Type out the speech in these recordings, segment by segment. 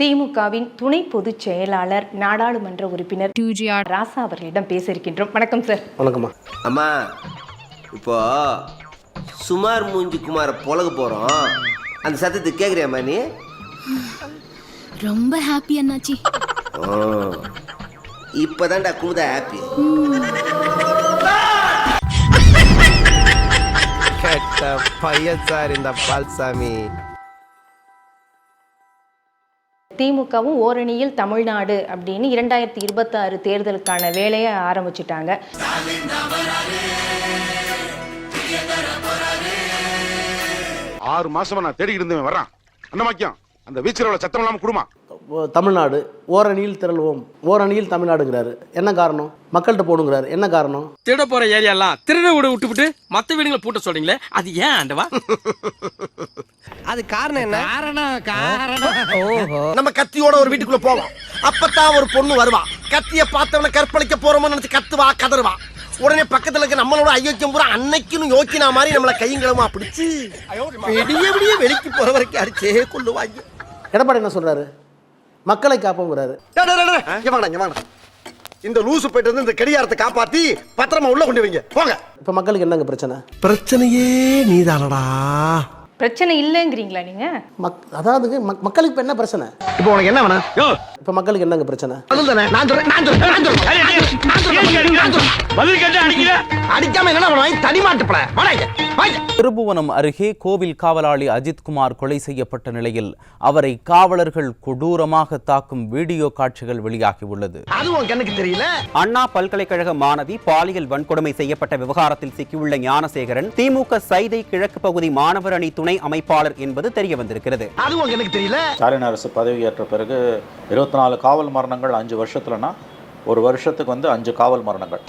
திமுகவின் துணை பொதுச் செயலாளர் நாடாளுமன்ற உறுப்பினர் டிஜிஆர் ராசா அவர்களிடம் பேச இருக்கின்றோம் வணக்கம் சார். வணக்கம்மா. அம்மா இப்போ சுமார் மூஞ்சி குமார புலக போகிறோம் அந்த சத்தத்தை கேட்குறியாம்மா நீ? ரொம்ப ஹாப்பி அண்ணாச்சி. ஓ இப்போதான்டா குமுதா ஹாப்பி கெட்ட பையன் சார் இந்த பால்சாமி. திமுகவும் ஓரணியில் தமிழ்நாடு அப்படின்னு இரண்டாயிரத்தி இருபத்தாறு தேர்தலுக்கான வேலையை ஆரம்பிச்சிட்டாங்க. ஆறு மாசமா நான் தேடிக்கிட்டு இருந்தேன் வரான் அந்த மாக்கியம் அந்த வீச்சரோட சத்தம் இல்லாம குடுமா? தமிழ்நாடு ஓரணியில் திரள்வோம். ஓரணியில் தமிழ்நாடுங்கிறாரு. என்ன காரணம்? மக்கள்கிட்ட போகணுங்கிறாரு என்ன காரணம்? திருட போற ஏரியாலாம் திருட விட விட்டுவிட்டு மத்த வீடுங்களை பூட்ட சொல்றீங்களே? அது ஏன் ஆண்டவா? அது காரணம் என்ன? காரணம் காரணம். ஓஹோ. நம்ம கத்தியோட ஒரு வீட்டுக்குள்ள போவோம். அப்பதான் ஒரு பொண்ணு வருவா. கத்திய பார்த்தவன கற்பழிக்க போறோமோ நினைச்சு கத்துவா கதறுவா. உடனே பக்கத்துல இருக்க நம்மளோட ஐயோக்கியம் பூரா அன்னைக்குன்னு யோக்கினா மாதிரி நம்மள கையங்களமா பிடிச்சு விடிய விடிய வெளிக்கு போற வரைக்கும் அடிச்சே கொள்ளுவாங்க. எடப்பாடி என்ன சொல்றாரு? மக்களை காப்போங்கிறாரு. இந்த லூசு போயிட்டு வந்து இந்த கடியாரத்தை காப்பாத்தி பத்திரமா உள்ள கொண்டு வைங்க போங்க. இப்போ மக்களுக்கு என்னங்க பிரச்சனை? பிரச்சனையே நீதானடா. பிரச்சனை இல்லைங்கிறீங்களா நீங்க? மக் அதாவது மக்- மக்களுக்கு இப்போ என்ன பிரச்சனை? இப்போ உனக்கு என்ன வேணும்? இப்போ மக்களுக்கு என்னங்க பிரச்சனை? அதுவும் தானே? நான் சொல்றேன் நான் சொல்றேன் நான் சொல்றேன். நான் சொல்றேன், நான் சொல்றேன். பதில் கேட்டு அடிக்கிற அடிக்காம என்ன பண்ணுவாங்க தனி மாட்டுப்பட வாடாங்க வாங்க திருபுவனம் அருகே கோவில் காவலாளி அஜித்குமார் கொலை செய்யப்பட்ட நிலையில் அவரை காவலர்கள் கொடூரமாக தாக்கும் வீடியோ காட்சிகள் வெளியாகியுள்ளது அது உன் கண்ணுக்கு தெரியல? அண்ணா பல்கலைக்கழக மாணவி பாலியல் வன்கொடுமை செய்யப்பட்ட விவகாரத்தில் சிக்கியுள்ள ஞானசேகரன் திமுக சைதை கிழக்கு பகுதி மாணவர் அணி துணை அமைப்பாளர் என்பது தெரிய வந்திருக்கிறது. அது உன் கண்ணுக்கு தெரியல. ஸ்டாலின் அரசு பதவியேற்ற பிறகு இருபத்தி நாலு காவல் மரணங்கள் அஞ்சு வருஷத்துலனா ஒரு வருஷத்துக்கு வந்து அஞ்சு காவல் மரணங்கள்.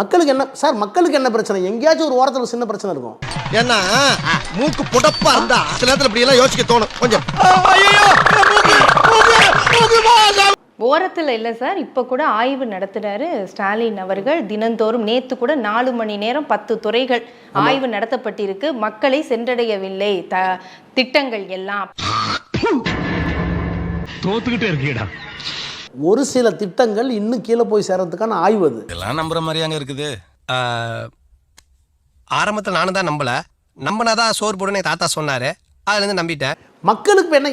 மக்களுக்கு என்ன சார் மக்களுக்கு என்ன பிரச்சனை? எங்கேயாச்சும் ஒரு ஓரத்தில் ஒரு சின்ன பிரச்சனை இருக்கும். ஏன்னா மூக்கு புடப்பா இருந்தா சில நேரத்துல இப்படி எல்லாம் யோசிக்க தோணும். கொஞ்சம். ஓரத்தில் இல்லை சார். இப்போ கூட ஆய்வு நடத்துறாரு ஸ்டாலின் அவர்கள். தினந்தோறும் நேத்து கூட நாலு மணி நேரம் பத்து துறைகள் ஆய்வு நடத்தப்பட்டிருக்கு. மக்களை சென்றடையவில்லை. த திட்டங்கள் எல்லாம். தோத்துக்கிட்டே இருக்கீடா. ஒரு சில திட்டங்கள் இன்னும் கீழே போய் சேர்றதுக்கான ஆய்வு அது. இதெல்லாம் நம்புற மாதிரியாங்க இருக்குது. ஆரம்பத்துல நானும் தான் நம்பல. நம்பினாதான் சோறு போடுன்னு என் தாத்தா சொன்னாரு. அதுல இருந்து நம்பிட்டேன். மக்களுக்கு என்ன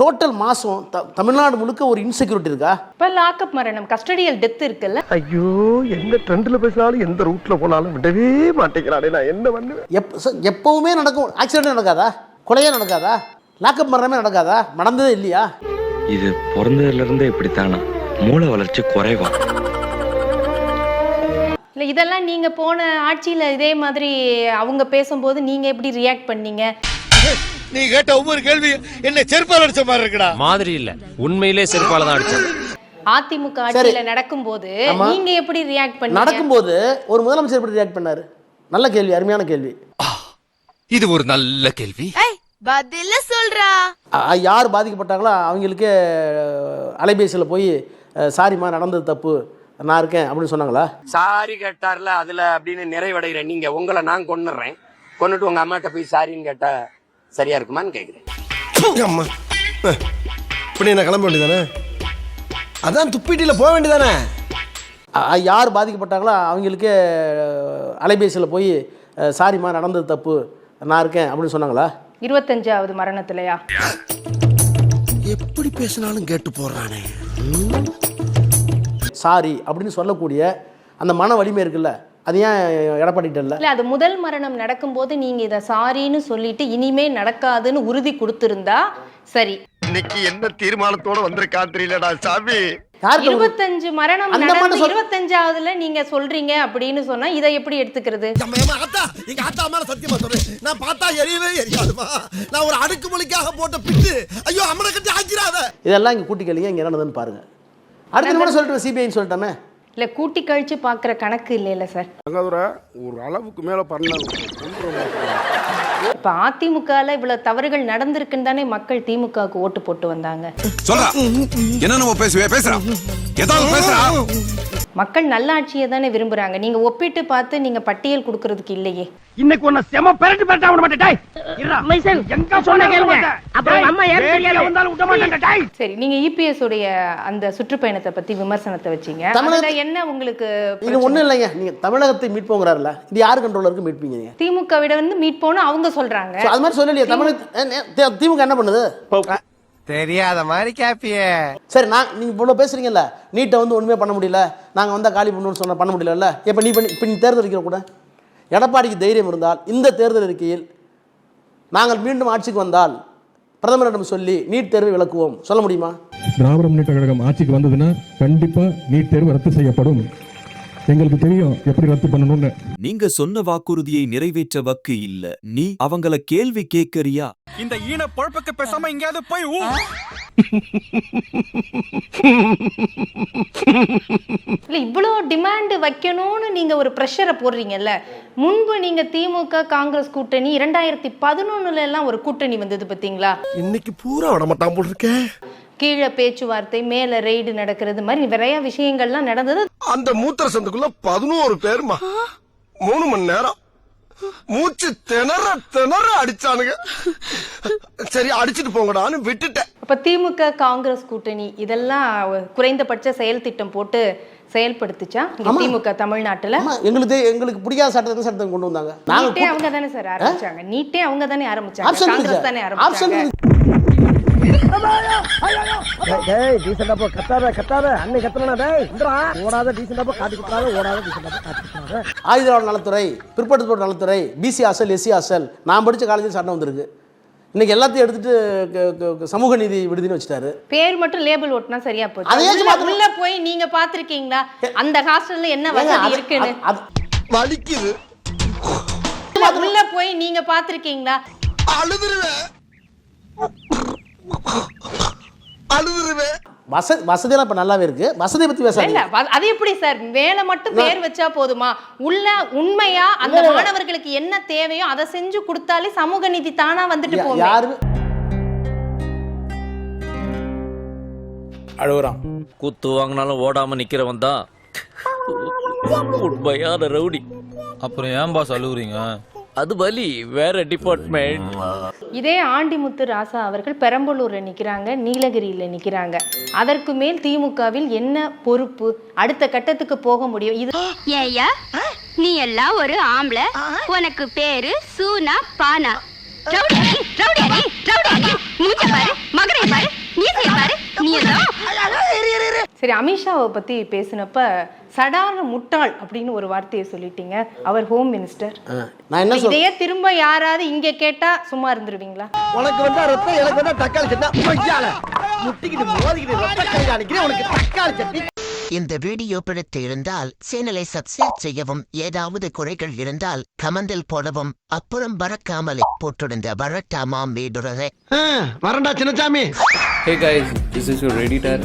டோட்டல் மாதம் த தமிழ்நாடு முழுக்க ஒரு இன்செக்யூரிட்டி இருக்கா? இப்போ லாக்அப் மரணம் கஸ்டடியல் டெத் இருக்குல்ல? ஐயோ எந்த ட்ரெண்ட்ல பேசினாலும் எந்த ரூட்ல போனாலும் விடவே மாட்டேங்கிறானே நான் என்ன பண்ணுவேன்? எப்பவுமே நடக்கும் ஆக்சிடென்ட் நடக்காதா? கொலையே நடக்காதா? லாக்அப் மரணமே நடக்காதா? நடந்ததே இல்லையா? இது பிறந்ததுல இருந்தே இப்படித்தானா? மூளை வளர்ச்சி குறைவா? இல்லை இதெல்லாம் நீங்க போன ஆட்சியில இதே மாதிரி அவங்க பேசும்போது நீங்க எப்படி ரியாக்ட் பண்ணீங்க? நீ கேட்ட ஒவ்வொரு கேள்வி என்ன செருப்பால் அடிச்ச மாதிரி இருக்குடா. மாதிரி இல்ல. உண்மையிலே செருப்பால தான் அடிச்சேன். அதிமுக ஆட்சியில நடக்கும்போது. நீங்க எப்படி ரியாக்ட் பண்ணீங்க? நடக்கும்போது ஒரு முதலமைச்சர் எப்படி ரியாக்ட் பண்ணாரு? நல்ல கேள்வி அருமையான கேள்வி. இது ஒரு நல்ல கேள்வி. பதில சொல்றா. யார் பாதிக்கப்பட்டாங்களோ அவங்களுக்கே அலைபேசியில் போய் சாரிம்மா நடந்தது தப்பு நான் இருக்கேன் அப்படின்னு சொன்னாங்களா? சாரி கேட்டார்ல அதுல அப்படின்னு நிறைவடைகிற நீங்க உங்களை நான் கொன்னுறேன். கொன்னுட்டு உங்க அம்மாட்ட போய் சாரின்னு கேட்டா சரியா இருக்குமான்னு கேக்குறேன். அம்மா. இப்படி என்ன கிளம்ப வேண்டியதானே? அதான் துப்பிட்டில போக வேண்டியதானே? யார் பாதிக்கப்பட்டாங்களோ அவங்களுக்கே அலைபேசியில் போய் சாரிம்மா நடந்தது தப்பு நான் இருக்கேன் அப்படின்னு சொன்னாங்களா? இருபத்தஞ்சாவது மரணத்திலயா? எப்படி பேசினாலும் கேட்டு போடுறானே. சாரி அப்படின்னு சொல்லக்கூடிய அந்த மன வலிமை இருக்குல்ல அது ஏன் எடப்பாடிட்ட இல்லை இல்ல அது முதல் மரணம் நடக்கும்போது நீங்க இத சாரின்னு சொல்லிட்டு இனிமே நடக்காதுன்னு உறுதி கொடுத்திருந்தா சரி. இன்னைக்கு என்ன தீர்மானத்தோட வந்திருக்கான் தெரியலடா சாமி. இருபத்தஞ்சு மரணம் அந்த நடந்து இருபத்தஞ்சாவதுல நீங்க சொல்றீங்க அப்படின்னு சொன்னா இதை எப்படி எடுத்துக்கிறது? அம்மா, அம்மா, அத்தா, எங்க ஆத்தா மேல சத்தியமா சொல்றேன் நான் பார்த்தா எரியவே எரியாதுமா. நான் ஒரு அடுக்குமொழிக்காக போட்ட பிட்டு. ஐயோ அம்மனை கட்டி ஆக்கிறாத இதெல்லாம் இங்கே கூட்டி கேளுங்க இங்கே என்னதுன்னு பாருங்க. அடுத்த நிமிடம் சொல்லிட்டு சிபிஐன்னு சொல்லிட்டோமே. இல்ல கூட்டி கழிச்சு பாக்குற கணக்கு இல்லைல்ல சார். ஒரு அளவுக்கு மேல பண்ண இப்ப அதிமுகல இவ்வளவு தவறுகள் நடந்திருக்குன்னு தானே மக்கள் திமுகவுக்கு ஓட்டு போட்டு வந்தாங்க. மக்கள் நல்லாட்சியை தானே விரும்புறாங்க. நீங்க ஒப்பிட்டு பார்த்து நீங்க பட்டியல் கொடுக்கறதுக்கு இல்லையே. இன்னைக்கு உன்னை செம பெரட்டு பெரட்டா விட மாட்டேன். எங்க சொன்ன கேளுங்க. அப்புறம் அம்மா ஏன் வந்தாலும் விட மாட்டேன் சரி நீங்க இபிஎஸ் உடைய அந்த சுற்றுப்பயணத்தை பத்தி விமர்சனத்தை வச்சீங்க. தமிழக- என்ன உங்களுக்கு இது? ஒன்றும் இல்லைங்க. நீங்கள் தமிழகத்தை மீட்போங்கிறாருல இது யார் கண்ட்ரோலில் இருக்கு மீட்பீங்க திமுக விட வந்து மீட் போன அவங்க சொல்றாங்க. அது மாதிரி சொல்லலையே தமிழக திமுக என்ன பண்ணுது? தெரியாத மாதிரி கேப்பியே. சரி நான் நீங்கள் இவ்வளோ பேசுறீங்கல்ல நீட்டை வந்து ஒன்றுமே பண்ண முடியல நாங்கள் வந்தால் காலி பண்ணணும்னு சொன்னால் பண்ண முடியலல்ல? இப்போ நீ பண்ணி இப்போ நீ தேர்தல் அறிக்கை கூட? எடப்பாடிக்கு தைரியம் இருந்தால் இந்த தேர்தல் அறிக்கையில் நாங்கள் மீண்டும் ஆட்சிக்கு வந்தால் பிரதமரிடம் சொல்லி நீட் தேர்வை விளக்குவோம். சொல்ல முடியுமா? திராவிட முன்னேற்ற கழகம் ஆட்சிக்கு வந்ததுன்னா கண்டிப்பா நீட் தேர்வு ரத்து செய்யப்படும். எங்களுக்கு தெரியும் எப்படி ரத்து பண்ணணும்னு. நீங்க சொன்ன வாக்குறுதியை நிறைவேற்ற வக்கு இல்ல. நீ அவங்கள கேள்வி கேட்கறியா? இந்த ஈன பொழப்புக்கு பேசாம எங்கேயாவது போய் இல்ல இவ்வளோ டிமாண்ட் வைக்கணும்னு நீங்க ஒரு ப்ரெஷரை போடுறீங்கல்ல. முன்பு நீங்க திமுக காங்கிரஸ் கூட்டணி இரண்டாயிரத்தி பதினொன்னுல எல்லாம் ஒரு கூட்டணி வந்தது பாத்தீங்களா? இன்னைக்கு பூரா விட மாட்டான் போல் இருக்கேன் கீழே பேச்சுவார்த்தை மேல ரெய்டு நடக்கிறது மாதிரி நிறைய விஷயங்கள்லாம் நடந்தது. அந்த மூத்திர சந்துக்குள்ள பதினோரு பேருமா? மூணு மணி நேரம். மூச்சு திணற திணற அடிச்சானுங்க. சரி அடிச்சிட்டு போங்கடான்னு விட்டுட்டேன். அப்ப திமுக காங்கிரஸ் கூட்டணி இதெல்லாம் குறைந்தபட்ச செயல் திட்டம் போட்டு செயல்படுத்துச்சா. திமுக தமிழ்நாட்டுல. எங்களுக்கு எங்களுக்கு பிடிக்காத சட்டத்தை சட்டத்தை கொண்டு வந்தாங்க. நீட்டே அவங்க தானே சார் ஆரம்பிச்சாங்க. நீட்டே அவங்க தானே ஆரம்பிச்சாங்க. காங்கிரஸ் தானே ஆப்ஷன் ஆரம்பிச்சாங்க டீசெண்டா போ கத்தாத கத்தாத. அன்னை கத்தனா டேய் இந்தரா ஓடாத டீசெண்டா போ காட்டி குத்தாத ஓடாத டீசெண்டா போ காட்டி நலத்துறை பிற்படுத்தப்பட்ட நலத்துறை பிசி அசல் எஸ்சி அசல் நான் படித்த காலேஜில் சட்டம் வந்திருக்கு. இன்னைக்கு எல்லாத்தையும் எடுத்துட்டு சமூக நீதி விடுதின்னு வச்சுட்டாரு. பேர் மட்டும் லேபிள் ஒட்டினா சரியா போச்சு. உள்ள- போய் நீங்க பாத்திருக்கீங்களா அந்த ஹாஸ்டல்ல என்ன வசதி இருக்குன்னு? வலிக்குது. உள்ள- உள்ள போய் நீங்க பாத்திருக்கீங்களா அழுதுருவேன். அழுதுருவேன் வசதி வசதியெல்லாம் இப்போ நல்லாவே இருக்கு. வசதியை பேசாதீங்க. வ- அது எப்படி சார்? மேல மட்டும் பேர் வச்சா போதுமா? உள்ள உண்மையா அந்த. மாணவர்களுக்கு என்ன தேவையோ அதை செஞ்சு கொடுத்தாலே சமூக நீதி தானா வந்துட்டு போகும். யாருமே அழுகுறான் குத்து வாங்கினாலும் ஓடாம நிக்கிறவன் தான். உண்மையான ரவுடி. அப்புறம் ஏன் பாஸ் அழுகுறீங்க அது வலி வேற டிபார்ட்மெண்ட் இதே ஆண்டிமுத்து ராசா அவர்கள் பெரம்பலூர்ல நிக்கிறாங்க நீலகிரியில நிக்கிறாங்க அதற்கு மேல் திமுகவில் என்ன பொறுப்பு அடுத்த கட்டத்துக்கு போக முடியும் இது ஏயா நீ எல்லாம் ஒரு ஆம்பளை உனக்கு பேரு சூனா பானா ரவுடியா நீ? ரவுடியா நீ? ரவுடியா நீ? மூஞ்ச பாரு மகரை பாரு மீசைய பாரு நீ எல்லாம் சரி அமித்ஷாவை பத்தி பேசினப்ப சடான முட்டாள் அப்படின்னு ஒரு வார்த்தையை சொல்லிட்டீங்க. அவர் ஹோம் மினிஸ்டர் நான் என்ன சொல்றேன் இதையே திரும்ப யாராவது இங்க கேட்டா சும்மா இருந்துருவீங்களா? உனக்கு வந்தா ரத்தம் எனக்கு வந்தா தக்காளி சட்னி. பொய்யால. முட்டிக்கிட்டு மோதிக்கிட்டு ரத்த கை காணிக்கிறேன் உனக்கு தக்காளி சட்னி. இந்த வீடியோ பிடித்து இருந்தால் சேனலை சப்ஸ்கிரைப் செய்யவும் ஏதாவது குறைகள் இருந்தால் கமெண்டில் போடவும் அப்புறம் பறக்காமலே போட்டிருந்த வரட்டாமாம் வீடுறதை வரண்டா Chinnasamy hey guys this is your editor